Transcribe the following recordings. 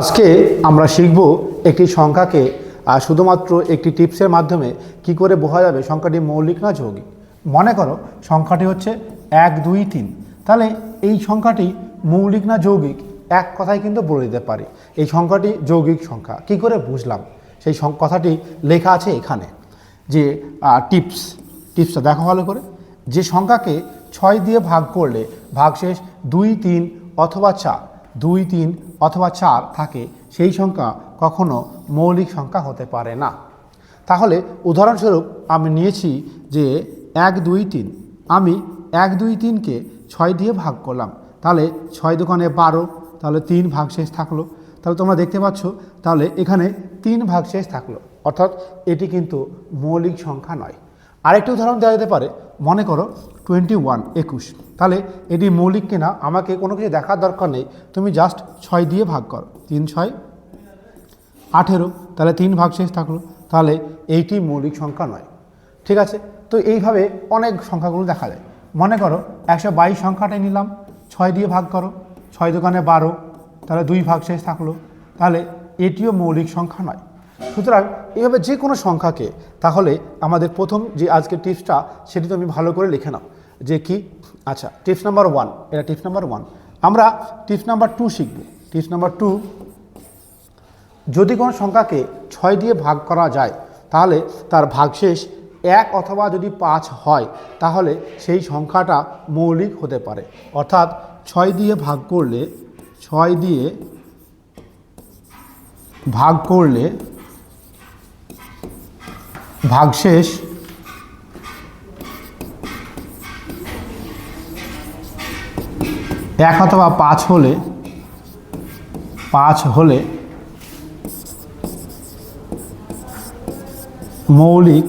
আজকে আমরা শিখব একটি সংখ্যাকে শুধুমাত্র একটি টিপসের মাধ্যমে কি করে বোঝা যাবে সংখ্যাটি মৌলিক না যৌগিক। মনে করো সংখ্যাটি হচ্ছে এক, দুই, তিন। তাহলে এই সংখ্যাটি মৌলিক না যৌগিক, এক কথায় কিন্তু বলে দিতে পারি। এই সংখ্যাটি যৌগিক সংখ্যা। কি করে বুঝলাম? সেই কথাটি লেখা আছে এখানে যে টিপস। টিপসটা দেখো ভালো করে। যে সংখ্যাকে ছয় দিয়ে ভাগ করলে ভাগশেষ দুই, তিন অথবা চার। দুই, তিন অথবা চার থাকে, সেই সংখ্যা কখনো মৌলিক সংখ্যা হতে পারে না। তাহলে উদাহরণস্বরূপ আমি নিয়েছি যে এক, দুই, তিন। আমি এক, দুই, তিনকে ছয় দিয়ে ভাগ করলাম। তাহলে ছয় দোকানে বারো, তাহলে তিন ভাগ শেষ থাকল। তাহলে তোমরা দেখতে পাচ্ছ, তাহলে এখানে তিন ভাগ শেষ থাকল। অর্থাৎ এটি কিন্তু মৌলিক সংখ্যা নয়। আরেকটি উদাহরণ দেওয়া যেতে পারে। মনে করো টোয়েন্টি ওয়ান, একুশ। তাহলে এটি মৌলিক কিনা? আমাকে কোনো কিছু দেখার দরকার নেই। তুমি জাস্ট ছয় দিয়ে ভাগ করো। তিন, ছয়, আঠেরো। তাহলে তিন ভাগ শেষ থাকল। তাহলে এইটি মৌলিক সংখ্যা নয়। ঠিক আছে? তো এইভাবে অনেক সংখ্যাগুলো দেখা যায়। মনে করো একশো বাইশ সংখ্যাটাই নিলাম। ছয় দিয়ে ভাগ করো। ছয় দোকানে বারো। তাহলে দুই ভাগ শেষ থাকল। তাহলে এটিও মৌলিক সংখ্যা নয়। সুতরাং এইভাবে যে কোনো সংখ্যাকে তাহলে আমাদের প্রথম যে আজকের টিপসটা, সেটি তুমি ভালো করে লিখে নাও। যে কি? আচ্ছা টিপস নাম্বার ওয়ান, এটা টিপস নাম্বার ওয়ান। আমরা টিপস নাম্বার টু শিখব। টিপস নাম্বার টু, যদি কোনো সংখ্যাকে ছয় দিয়ে ভাগ করা যায়, তাহলে তার ভাগশেষ এক অথবা যদি পাঁচ হয়, তাহলে সেই সংখ্যাটা মৌলিক হতে পারে। অর্থাৎ ছয় দিয়ে ভাগ করলে, ছয় দিয়ে ভাগ করলে ভাগশেষ এক অথবা পাঁচ হলে পাঁচ হলে মৌলিক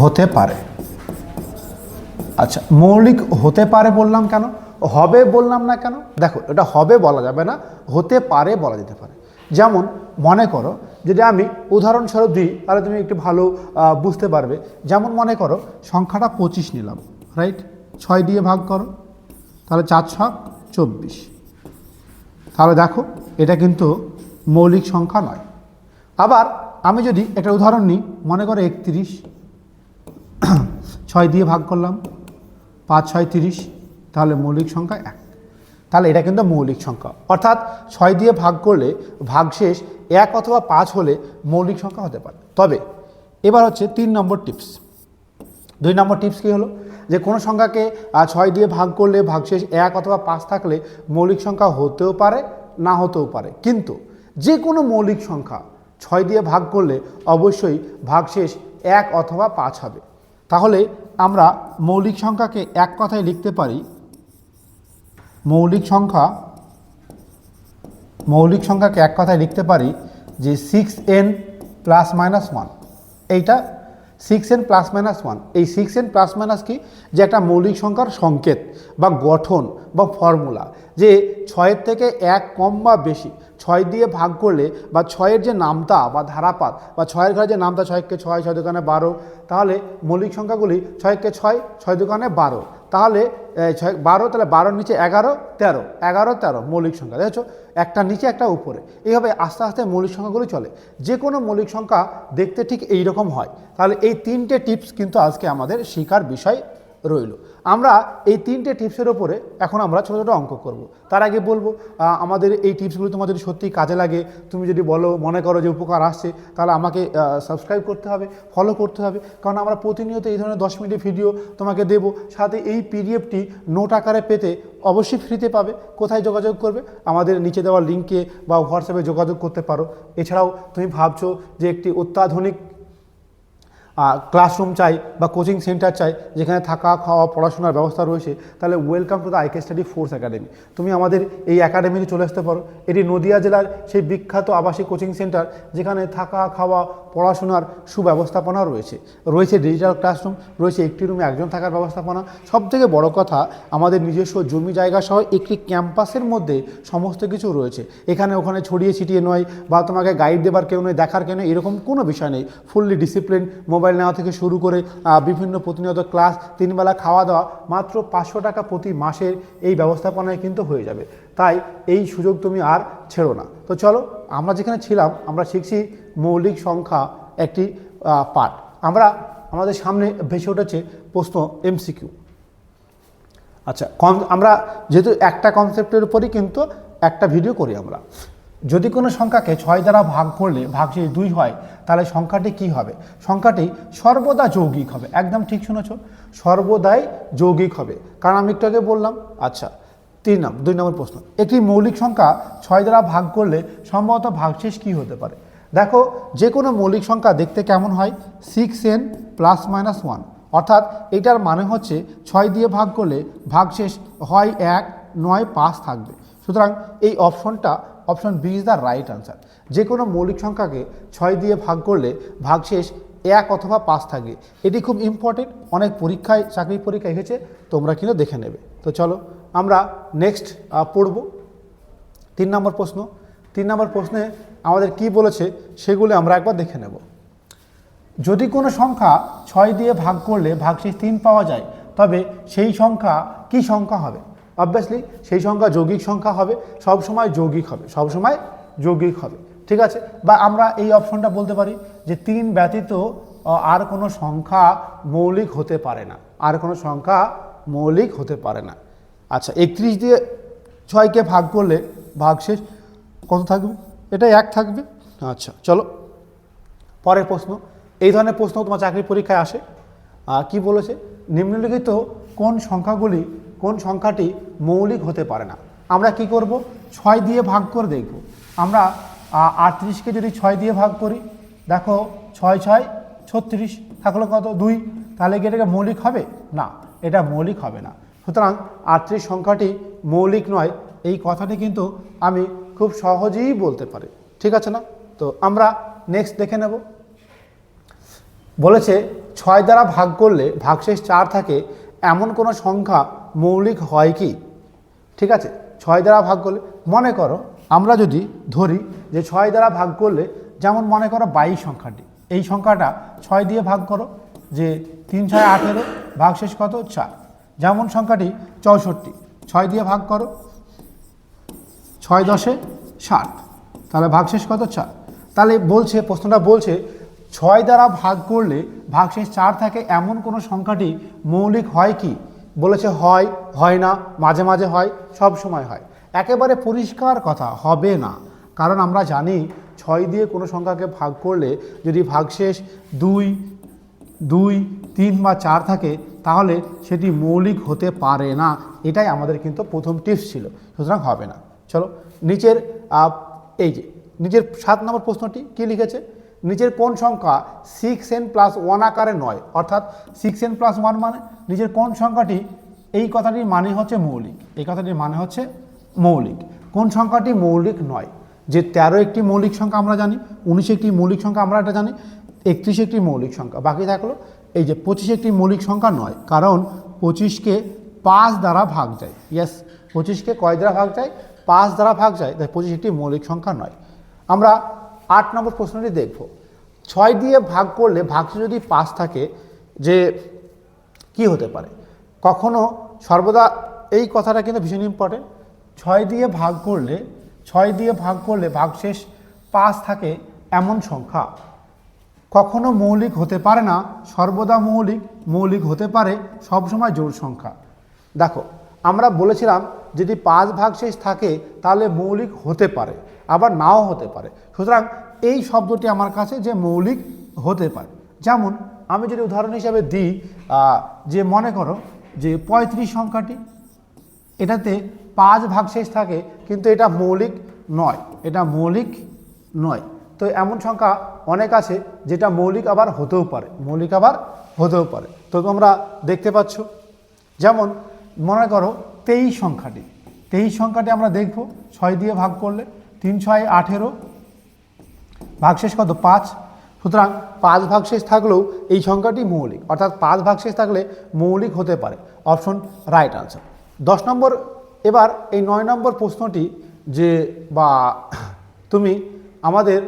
হতে পারে। আচ্ছা মৌলিক হতে পারে বললাম কেন? হবে বললাম না কেন? দেখো, এটা হবে বলা যাবে না, হতে পারে বলা যেতে পারে। যেমন, মনে করো, যদি আমি উদাহরণস্বরূপ দিই, তাহলে তুমি একটু ভালো বুঝতে পারবে। যেমন মনে করো, সংখ্যাটা পঁচিশ নিলাম রাইট ছয় দিয়ে ভাগ করো। তাহলে চার ছক চব্বিশ। তাহলে দেখো, এটা কিন্তু মৌলিক সংখ্যা নয়। আবার আমি যদি একটা উদাহরণ নিই, মনে করো একত্রিশ, ছয় দিয়ে ভাগ করলাম, পাঁচ, ছয়, তিরিশ, তাহলে মৌলিক সংখ্যা এক। তাহলে এটা কিন্তু মৌলিক সংখ্যা। অর্থাৎ ছয় দিয়ে ভাগ করলে ভাগশেষ এক অথবা পাঁচ হলে মৌলিক সংখ্যা হতে পারে। তবে এবার হচ্ছে তিন নম্বর টিপস দুই নম্বর টিপস কী হলো? যে কোনো সংখ্যাকে ছয় দিয়ে ভাগ করলে ভাগশেষ এক অথবা পাঁচ থাকলে মৌলিক সংখ্যা হতেও পারে, না হতেও পারে। কিন্তু যে কোনো মৌলিক সংখ্যা ছয় দিয়ে ভাগ করলে অবশ্যই ভাগশেষ এক অথবা পাঁচ হবে। তাহলে আমরা মৌলিক সংখ্যাকে এক কথায় লিখতে পারি, মৌলিক সংখ্যা, মৌলিক সংখ্যাকে এক কথায় লিখতে পারি যে six N plus minus one এইটা six N plus minus one এই সিক্স এন প্লাস মাইনাস কি? যে একটা মৌলিক সংখ্যার সংকেত বা গঠন বা ফর্মুলা যে ছয়ের থেকে এক কম বা বেশি, ছয় দিয়ে ভাগ করলে বা ছয়ের যে নামতা বা ধারাপাত বা ছয়ের ঘরে যে নামতা, ছয়কে ছয় ছয় দোকানে বারো, তাহলে মৌলিক সংখ্যাগুলি ছয়কে ছয় ছয় দোকানে বারো। তাহলে ছয়, বারো, তাহলে বারোর নিচে এগারো, তেরো এগারো, তেরো মৌলিক সংখ্যা, দেখেছ? একটা নিচে, একটা উপরে। এইভাবে আস্তে আস্তে মৌলিক সংখ্যাগুলো চলে। যে কোনো মৌলিক সংখ্যা দেখতে ঠিক এই রকম হয়। তাহলে এই তিনটে টিপস কিন্তু আজকে আমাদের শিকার বিষয়। রইল। আমরা এই তিনটে টিপসের ওপরে এখন আমরা ছোটো ছোটো অঙ্ক করব। তার আগে বলব আমাদের এই টিপসগুলো তোমার যদি সত্যিই কাজে লাগে, তুমি যদি বলো, মনে করো যে উপকার আসছে, তাহলে আমাকে সাবস্ক্রাইব করতে হবে ফলো করতে হবে। কারণ আমরা প্রতিনিয়ত এই ধরনের দশ মিনিটের ভিডিও তোমাকে দেব। সাথে এই পিডিএফটি নোট আকারে পেতে অবশ্যই ফ্রিতে পাবে। কোথায় যোগাযোগ করবে? আমাদের নিচে দেওয়া লিঙ্কে বা হোয়াটসঅ্যাপে যোগাযোগ করতে পারো। এছাড়াও তুমি ভাবছ যে একটি অত্যাধুনিক ক্লাসরুম চাই বা কোচিং সেন্টার চাই, যেখানে থাকা, খাওয়া, পড়াশোনার ব্যবস্থা রয়েছে, তাহলে welcome to the I K study force academy তুমি আমাদের এই একাডেমিতে চলে আসতে পারো। এটি নদিয়া জেলার সেই বিখ্যাত আবাসিক কোচিং সেন্টার যেখানে থাকা, খাওয়া, পড়াশোনার সুব্যবস্থাপনা রয়েছে। রয়েছে ডিজিটাল ক্লাসরুম রয়েছে একটি রুমে একজন থাকার ব্যবস্থাপনা। সব থেকে বড় কথা, আমাদের নিজস্ব জমি জায়গা সহ একটি ক্যাম্পাসের মধ্যে সমস্ত কিছু রয়েছে। এখানে ওখানে ছড়িয়ে ছিটিয়ে নয় বা তোমাকে গাইড দেবার কেউ নয়, দেখার কেউ নয়, এরকম কোনো বিষয় নেই। ফুললি ডিসিপ্লিন মোবাইল মোবাইল নেওয়া থেকে শুরু করে বিভিন্ন প্রতিনিয়ত ক্লাস তিনবেলা খাওয়া দাওয়া, মাত্র পাঁচশো টাকা প্রতি মাসের এই ব্যবস্থাপনায় কিন্তু হয়ে যাবে। তাই এই সুযোগ তুমি আর ছেড়ো না। তো চলো, আমরা যেখানে ছিলাম, আমরা শিখছি মৌলিক সংখ্যা একটি পার্ট আমরা আমাদের সামনে ভেসে উঠেছে প্রশ্ন এমসিকিউ আচ্ছা কন আমরা যেহেতু একটা কনসেপ্টের উপরই কিন্তু একটা ভিডিও করি আমরা। যদি কোনো সংখ্যাকে ছয় দ্বারা ভাগ করলে ভাগশেষ দুই হয়, তাহলে সংখ্যাটি কি হবে? সংখ্যাটি সর্বদা যৌগিক হবে। একদম ঠিক শুনেছ? সর্বদাই যৌগিক হবে। কারণ আমি একটু আগে বললাম আচ্ছা তিন নম্বর দুই নম্বর প্রশ্ন। একটি মৌলিক সংখ্যা ছয় দ্বারা ভাগ করলে সম্ভবত ভাগশেষ কি হতে পারে? দেখো যে কোনো মৌলিক সংখ্যা দেখতে কেমন হয়? Six N plus minus one অর্থাৎ এটার মানে হচ্ছে ছয় দিয়ে ভাগ করলে ভাগশেষ হয় এক, নয়, পাঁচ থাকবে। সুতরাং এই অপশনটা option B is the right answer. যে কোনো মৌলিক সংখ্যাকে ছয় দিয়ে ভাগ করলে ভাগশেষ এক অথবা পাঁচ থাকে। এটি খুব ইম্পর্টেন্ট অনেক পরীক্ষায়, চাকরি পরীক্ষা এসেছে, তোমরা কিন্তু দেখে নেবে। তো চলো, আমরা নেক্সট পড়ব। তিন নম্বর প্রশ্ন। তিন নম্বর প্রশ্নে আমাদের কি বলেছে সেগুলো আমরা একবার দেখে নেব। যদি কোনো সংখ্যা ছয় দিয়ে ভাগ করলে ভাগশেষ তিন পাওয়া যায়, তবে সেই সংখ্যা কি সংখ্যা হবে? অবভিয়াসলি সেই সংখ্যা যৌগিক সংখ্যা হবে, সব সময় যৌগিক হবে, সব সময় যৌগিক হবে, ঠিক আছে? বা আমরা এই অপশনটা বলতে পারি যে তিন ব্যতীত আর কোনো সংখ্যা মৌলিক হতে পারে না, আর কোনো সংখ্যা মৌলিক হতে পারে না। আচ্ছা একত্রিশ দিয়ে ছয়কে ভাগ করলে ভাগশেষ কত থাকবে? এটা এক থাকবে। আচ্ছা চলো, পরের প্রশ্ন। এই ধরনের প্রশ্ন তোমার চাকরি পরীক্ষায় আসে। কি বলেছে? নিম্নলিখিত কোন সংখ্যাগুলি কোন সংখ্যাটি মৌলিক হতে পারে না। আমরা কি করব? ছয় দিয়ে ভাগ করে দেখব। আমরা আটত্রিশকে যদি ছয় দিয়ে ভাগ করি, দেখো, ছয় ছয়, ছত্রিশ, থাকল কত? দুই। তাহলে কি এটাকে মৌলিক হবে? না, এটা মৌলিক হবে না। সুতরাং আটত্রিশ সংখ্যাটি মৌলিক নয়। এই কথাটি কিন্তু আমি খুব সহজেই বলতে পারি। ঠিক আছে না? তো আমরা নেক্সট দেখে নেব। বলেছে, ছয় দ্বারা ভাগ করলে ভাগশেষ চার থাকে এমন কোনো সংখ্যা মৌলিক হয় কি? ঠিক আছে, ছয় দ্বারা ভাগ করলে, মনে করো আমরা যদি ধরি যে ছয় দ্বারা ভাগ করলে, যেমন মনে করো বাইশ সংখ্যাটি, এই সংখ্যাটা ছয় দিয়ে ভাগ করো, যে তিন ছয় আঠেরো ভাগশেষ কত? চার। যেমন সংখ্যাটি চৌষট্টি, ছয় দিয়ে ভাগ করো, ছয় দশে ষাট, তাহলে ভাগশেষ কত? চার। তাহলে বলছে, প্রশ্নটা বলছে ছয় দ্বারা ভাগ করলে ভাগশেষ চার থাকে, এমন কোনো সংখ্যাটি মৌলিক হয় কি? বলেছে হয় হয় না, মাঝে মাঝে হয়, সব সময় হয়। একেবারে পরিষ্কার কথা, হবে না। কারণ আমরা জানি ছয় দিয়ে কোনো সংখ্যাকে ভাগ করলে যদি ভাগশেষ দুই দুই, তিন বা চার থাকে, তাহলে সেটি মৌলিক হতে পারে না। এটাই আমাদের কিন্তু প্রথম টিপস ছিল। সুতরাং হবে না। চলো, নিচের এই যে, নিচের সাত নম্বর প্রশ্নটি কি লিখেছে? নিচের কোন সংখ্যা সিক্স এন প্লাস ওয়ান আকারে নয়, অর্থাৎ সিক্স এন প্লাস ওয়ান মানে নিচের কোন সংখ্যাটি, এই কথাটির মানে হচ্ছে মৌলিক, এই কথাটির মানে হচ্ছে মৌলিক। কোন সংখ্যাটি মৌলিক নয়, যে তেরো একটি মৌলিক সংখ্যা আমরা জানি, উনিশ একটি মৌলিক সংখ্যা আমরা এটা জানি, একত্রিশ একটি মৌলিক সংখ্যা। বাকি থাকল, এই যে পঁচিশ একটি মৌলিক সংখ্যা নয়, কারণ পঁচিশকে পাঁচ দ্বারা ভাগ যায়। ইয়াস পঁচিশকে কয় দ্বারা ভাগ যায়? পাঁচ দ্বারা ভাগ যায়, তাই পঁচিশ একটি মৌলিক সংখ্যা নয়। আমরা আট নম্বর প্রশ্নটি দেখব। ছয় দিয়ে ভাগ করলে ভাগশে যদি পাঁচ থাকে, যে কি হতে পারে? কখনো সর্বদা এই কথাটা কিন্তু ভীষণ ইম্পর্টেন্ট ছয় দিয়ে ভাগ করলে, ছয় দিয়ে ভাগ করলে ভাগশেষ পাঁচ থাকে এমন সংখ্যা। কখনো মৌলিক হতে পারে না, সর্বদা মৌলিক মৌলিক হতে পারে সবসময় জোড় সংখ্যা। দেখো, আমরা বলেছিলাম যদি পাঁচ ভাগ শেষ থাকে, তাহলে মৌলিক হতে পারে, আবার নাও হতে পারে। সুতরাং এই শব্দটি আমার কাছে যে মৌলিক হতে পারে। যেমন, আমি যদি উদাহরণ হিসাবে দিই যে মনে করো যে পঁয়ত্রিশ সংখ্যাটি, এটাতে পাঁচ ভাগ শেষ থাকে, কিন্তু এটা মৌলিক নয়, এটা মৌলিক নয়। তো এমন সংখ্যা অনেক আছে, যেটা মৌলিক আবার হতেও পারে, মৌলিক আবার হতেও পারে। তো তোমরা দেখতে পাচ্ছ। যেমন, মনে করো তেইশ সংখ্যাটি। তেইশ সংখ্যাটি আমরা দেখব, ছয় দিয়ে ভাগ করলে তিন, ছয়, আঠেরো, ভাগশেষ কত? পাঁচ। সুতরাং পাঁচ ভাগশেষ থাকলেও এই সংখ্যাটি মৌলিক। অর্থাৎ পাঁচ ভাগশেষ থাকলে মৌলিক হতে পারে। Option right answer. দশ নম্বর, এবার এই নয় নম্বর প্রশ্নটি যে, বা তুমি আমাদের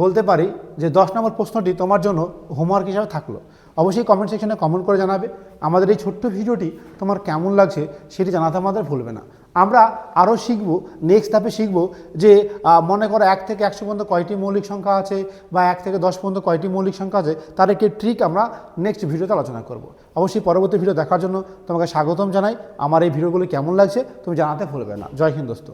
বলতে পারি যে দশ নম্বর প্রশ্নটি তোমার জন্য হোমওয়ার্ক হিসাবে থাকল। অবশ্যই কমেন্ট সেকশনে কমেন্ট করে জানাবে। আমাদের এই ছোট্ট ভিডিওটি তোমার কেমন লাগছে সেটি জানাতে আমাদের ভুলবে না। আমরা আরও শিখব নেক্সট ধাপে শিখব যে মনে করো এক থেকে একশো পর্যন্ত কয়টি মৌলিক সংখ্যা আছে বা এক থেকে দশ পর্যন্ত কয়টি মৌলিক সংখ্যা আছে, তার একটি ট্রিক আমরা নেক্সট ভিডিওতে আলোচনা করব। অবশ্যই পরবর্তী ভিডিও দেখার জন্য তোমাকে স্বাগতম জানাই। আমার এই ভিডিওগুলো কেমন লাগছে তুমি জানাতে ভুলবে না। জয় হিন্দ দোস্ত।